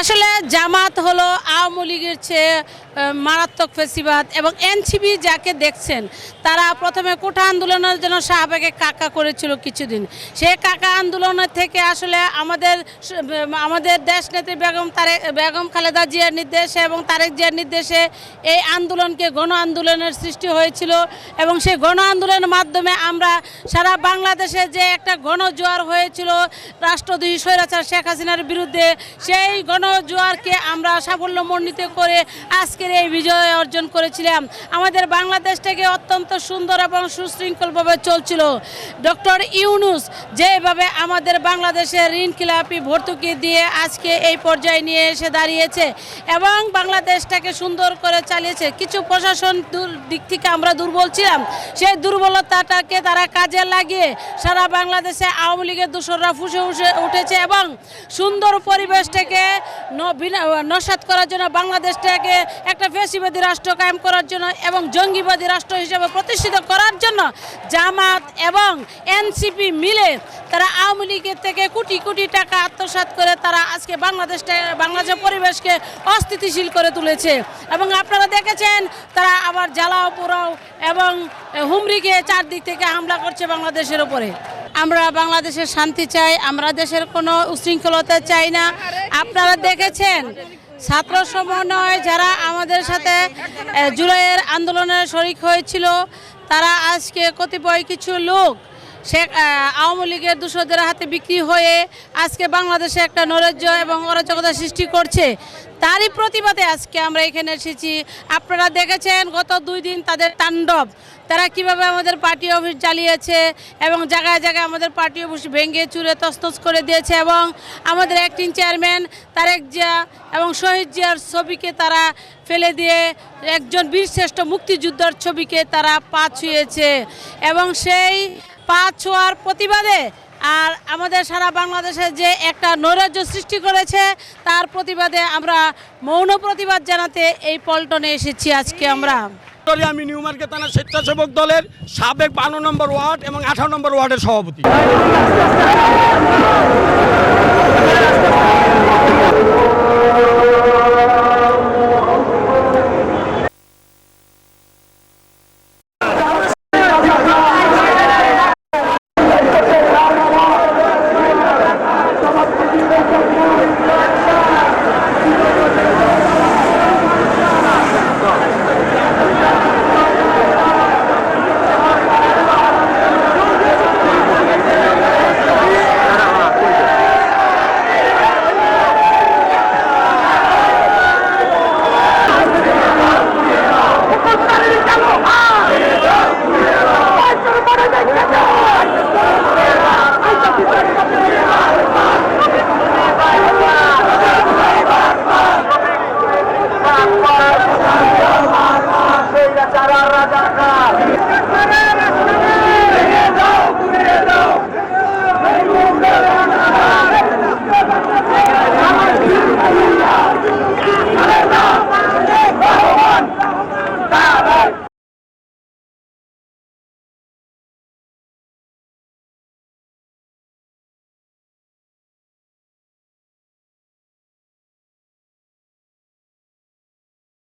আসলে জামাত হলো আওয়ামী লীগের চেয়ে মারাত্মক ফেসিবাদ এবং এনসিবি যাকে দেখছেন, তারা প্রথমে কোঠা আন্দোলনের জন্য শাহবাগে কাকা করেছিল কিছুদিন। সেই কাকা আন্দোলনের থেকে আসলে আমাদের আমাদের দেশ নেত্রী বেগম তারেক, বেগম খালেদা জিয়ার নির্দেশে এবং তারেক জিয়ার নির্দেশে এই আন্দোলনকে গণ আন্দোলনের সৃষ্টি হয়েছিল এবং সেই গণ আন্দোলনের মাধ্যমে আমরা সারা বাংলাদেশে যে একটা গণজোয়ার হয়েছিল, রাষ্ট্রদ্রোহী স্বৈরাচার শেখ হাসিনার বিরুদ্ধে, সেই গণজোয়ারকে আমরা সাফল্যমণ্ডিত করে আজকের এই বিজয় অর্জন করেছিলাম। আমাদের বাংলাদেশটাকে অত্যন্ত সুন্দর এবং সুশৃঙ্খলভাবে চলছিল। ডক্টর ইউনুস যেভাবে আমাদের বাংলাদেশের ঋণ খিলাপি ভর্তুকি দিয়ে আজকে এই পর্যায়ে নিয়ে এসে দাঁড়িয়েছে এবং বাংলাদেশটাকে সুন্দর করে চালিয়েছে। কিছু প্রশাসন দিক থেকে আমরা দুর্বল ছিলাম। সেই দুর্বলতাটাকে তারা কাজে লাগিয়ে সারা বাংলাদেশে আওয়ামী লীগের দূষররা ফুসে উঠেছে এবং সুন্দর পরিবেশটাকে ন- বিনা- করার জন্য বাংলাদেশটাকে একটা ফেসিবাদী রাষ্ট্র কায়েম করার জন্য এবং জঙ্গিবাদী রাষ্ট্র হিসেবে প্রতিষ্ঠিত করার জন্য জামাত এবং এনসিপি মিলে তারা আওয়ামী লীগের থেকে কোটি কোটি টাকা আত্মসাৎ করে তারা আজকে বাংলাদেশটা, বাংলাদেশের পরিবেশকে অস্থিতিশীল করে তুলেছে। এবং আপনারা দেখেছেন, তারা আবার জ্বালাও পোড়াও এবং হুমরিকে চারদিক থেকে হামলা করছে বাংলাদেশের উপরে। আমরা বাংলাদেশের শান্তি চাই আমরা দেশের কোনো উশৃঙ্খলতা চাই না। আপনারা দেখেছেন ছাত্র সমন্বয় যারা আমাদের সাথে জুলাইয়ের আন্দোলনে শরিক হয়েছিল তারা আজকে কতিপয় কিছু লোক আহ, আওয়ামী লীগের দূষদের হাতে বিক্রি হয়ে আজকে বাংলাদেশে একটা নৈরাজ্য এবং অরাজকতা সৃষ্টি করছে। তারই প্রতিবাদে আজকে আমরা এখানে এসেছি। আপনারা দেখেছেন গত দুই দিন তাদের তাণ্ডব। তারা কীভাবে আমাদের পার্টি অফিস জ্বালিয়েছে এবং জায়গায় জায়গায় আমাদের পার্টি অফিস ভেঙে চুরে তস্তস করে দিয়েছে এবং আমাদের অ্যাক্টিং চেয়ারম্যান তারেক জিয়া এবং শহীদ জিয়ার ছবিকে তারা ফেলে দিয়ে একজন বীরশ্রেষ্ঠ মুক্তিযোদ্ধার ছবিকে তারা পা ছুঁয়েছে। এবং সেই পা ছোঁয়ার প্রতিবাদে আর আমাদের সারা বাংলাদেশে যে একটা নৈরাজ্য সৃষ্টি করেছে, তার প্রতিবাদে আমরা মৌন প্রতিবাদ জানাতে এই পল্টনে এসেছি আজকে আমরা। আমি নিউ মার্কেট থানা স্বেচ্ছাসেবক দলের সাবেক বান্ন নম্বর ওয়ার্ড এবং আঠারো নম্বর ওয়ার্ডের সভাপতি।